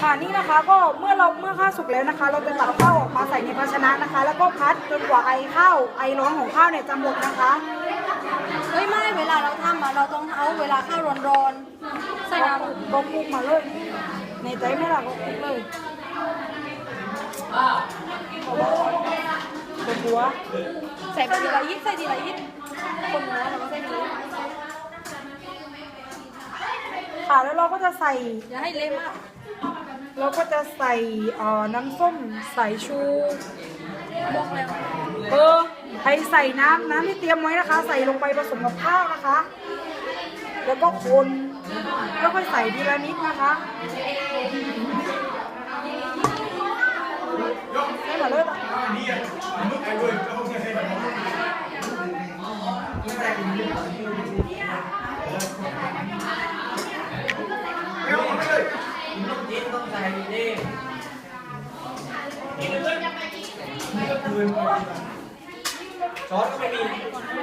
ค่ะนี่นะคะก็เมื่อเราเมื่อข้าวสุกแล้วนะคะ เราจะตักข้าวออกมาใส่ในภาชนะนะคะ แล้วก็พัดจนกว่าไอข้าวไอร้อนของข้าวเนี่ยจะหมดนะคะเฮ้ยไม่เวลาเราทำอะเราต้องเอาเวลาข้าวร้อนๆใส่น้ก็คลุกมาเลย ในใจไหม่ล่ะก็คลุกเลยตัวหัวำใส่ไปทีละยิดใส่ทีละยิดคนหัวเราก็ใส่ทีละยิด ค่ะ แล้วเราก็จะใส่ อย่าให้เละมาก เราก็จะใส่เอ่อน้ำส้มสายชู บอกแล้วเออใครใส่น้ำน้ำที่เตรียมไว้นะคะ ใส่ลงไปผสมกับข้าวนะคะ แล้วก็คนแล้วค่อยใส่ทีละนิดนะคะให้มาเลยปะ นี่จอร์ดก็ไม่มี